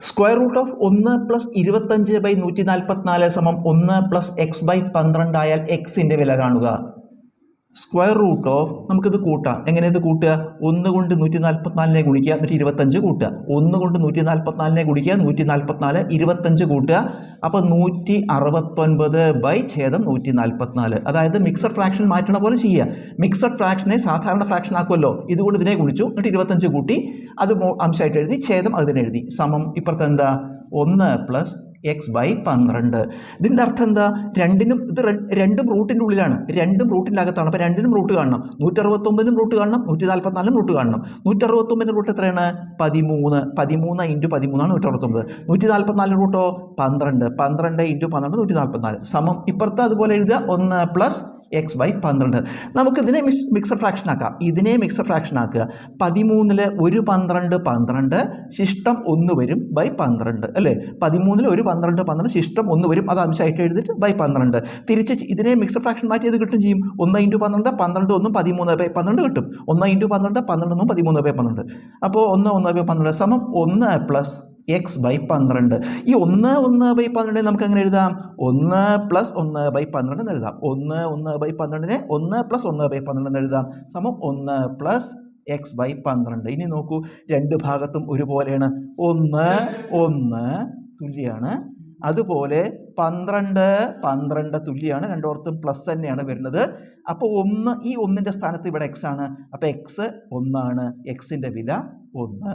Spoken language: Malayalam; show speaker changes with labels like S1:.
S1: സ്ക്വയർ റൂട്ട് ഓഫ് ഒന്ന് പ്ലസ് ഇരുപത്തഞ്ച് ബൈ നൂറ്റി നാൽപ്പത്തിനാല് സമം ഒന്ന് പ്ലസ് എക്സ് ബൈ പന്ത്രണ്ട് ആയാൽ എക്സിന്റെ വില കാണുക. സ്ക്വയർ റൂട്ട് ഓഫ് നമുക്കിത് കൂട്ടാം. എങ്ങനെ ഇത് കൂട്ടുക? ഒന്ന് കൊണ്ട് നൂറ്റി നാൽപ്പത്തിനാലിനെ ഗുണിക്കുക എന്നിട്ട് ഇരുപത്തഞ്ച് കൂട്ടുക. ഒന്ന് കൊണ്ട് നൂറ്റി നാൽപ്പത്തിനാലിനെ ഗുണിക്കുക നൂറ്റി നാൽപ്പത്തിനാല് ഇരുപത്തഞ്ച് കൂട്ടുക. അപ്പോൾ നൂറ്റി അറുപത്തൊൻപത് ബൈ ഛേദം നൂറ്റി നാൽപ്പത്തിനാല് അതായത് മിക്സഡ് ഫ്രാക്ഷൻ മാറ്റണ പോലെ ചെയ്യുക. മിക്സഡ് ഫ്രാക്ഷനെ സാധാരണ ഫ്രാക്ഷൻ ആക്കുമല്ലോ. ഇതുകൊണ്ട് ഇതിനെ ഗുണിച്ചു എന്നിട്ട് ഇരുപത്തഞ്ച് കൂട്ടി അത് അംശമായിട്ട് എഴുതി ഛേദം അതിനെഴുതി സമം ഇപ്പുറത്തെന്താ? ഒന്ന് പ്ലസ് എക്സ് ബൈ പന്ത്രണ്ട്. ഇതിന്റെ അർത്ഥം എന്താ? രണ്ടിനും ഇത് രണ്ടും റൂട്ടിന്റെ ഉള്ളിലാണ്. രണ്ടും റൂട്ടിന്റെ അകത്താണ്. അപ്പോൾ രണ്ടിനും റൂട്ട് കാണണം. നൂറ്ററുപത്തൊമ്പതിനും റൂട്ട് കാണണം. നൂറ്റി നാൽപ്പത്തിനാലും റൂട്ട് കാണണം നൂറ്ററുപത്തൊമ്പതിന്റെ റൂട്ട് എത്രയാണ് പതിമൂന്ന്. പതിമൂന്ന് ഇന്റു പതിമൂന്നാണ് നൂറ്ററുപത്തൊമ്പത്. നൂറ്റി നാൽപ്പത്തിനാലിന് റൂട്ടോ പന്ത്രണ്ട്. പന്ത്രണ്ട് ഇന്റു പന്ത്രണ്ട് നൂറ്റി നാൽപ്പത്തിനാല് സമം ഇപ്പുറത്ത് അതുപോലെ എഴുതുക. ഒന്ന് പ്ലസ് എക്സ് ബൈ പന്ത്രണ്ട്. നമുക്കിതിനെ മിക്സ് മിക്സഡ് ഫ്രാക്ഷൻ ആക്കാം. ഇതിനെ മിക്സഡ് ഫ്രാക്ഷൻ ആക്കുക. പതിമൂന്നിൽ ഒരു പന്ത്രണ്ട് പന്ത്രണ്ട്. ശിഷ്ടം ഒന്ന് വരും ബൈ പന്ത്രണ്ട്. അല്ലേ? പതിമൂന്നിൽ ഒരു പന്ത്രണ്ട് പന്ത്രണ്ട് ശിഷ്ടം ഒന്ന് വരും. അത് അംശമായിട്ട് എഴുതിയിട്ട് ബൈ പന്ത്രണ്ട്. തിരിച്ച് ഇതിനെ മിക്സഡ് ഫ്രാക്ഷൻ മാറ്റി ഇത് കിട്ടും ചെയ്യും? ഒന്ന് ഇന്റു പന്ത്രണ്ട് പന്ത്രണ്ട് ഒന്നും പതിമൂന്ന് ബൈ പന്ത്രണ്ട് കിട്ടും. ഒന്ന് ഇന്റു പന്ത്രണ്ട് പന്ത്രണ്ട് ഒന്നും പതിമൂന്ന് ബൈ പന്ത്രണ്ട്. അപ്പോൾ ഒന്ന് ഒന്ന് ബൈ പന്ത്രണ്ട് സമം ഒന്ന് പ്ലസ് എക്സ് ബൈ പന്ത്രണ്ട്. ഈ ഒന്ന് ഒന്ന് ബൈ പന്ത്രണ്ടിനെ നമുക്ക് എങ്ങനെ എഴുതാം? ഒന്ന് പ്ലസ് ഒന്ന് ബൈ പന്ത്രണ്ട് എന്ന് എഴുതാം. ഒന്ന് ഒന്ന് ബൈ പന്ത്രണ്ടിനെ ഒന്ന് പ്ലസ് ഒന്ന് ബൈ പന്ത്രണ്ട് എന്ന് എഴുതാം. സമം ഒന്ന് പ്ലസ് എക്സ് ബൈ പന്ത്രണ്ട്. ഇനി നോക്കൂ. രണ്ട് ഭാഗത്തും ഒരുപോലെയാണ്. ഒന്ന് ഒന്ന് തുല്യാണ്. അതുപോലെ പന്ത്രണ്ട് പന്ത്രണ്ട് തുല്യാണ്. രണ്ടോടത്തും പ്ലസ് തന്നെയാണ് വരുന്നത്. അപ്പോൾ ഒന്ന് ഈ ഒന്നിന്റെ സ്ഥാനത്ത് ഇവിടെ എക്സ് ആണ്. അപ്പോൾ എക്സ് ഒന്നാണ്. എക്സിന്റെ വില ഒന്ന്.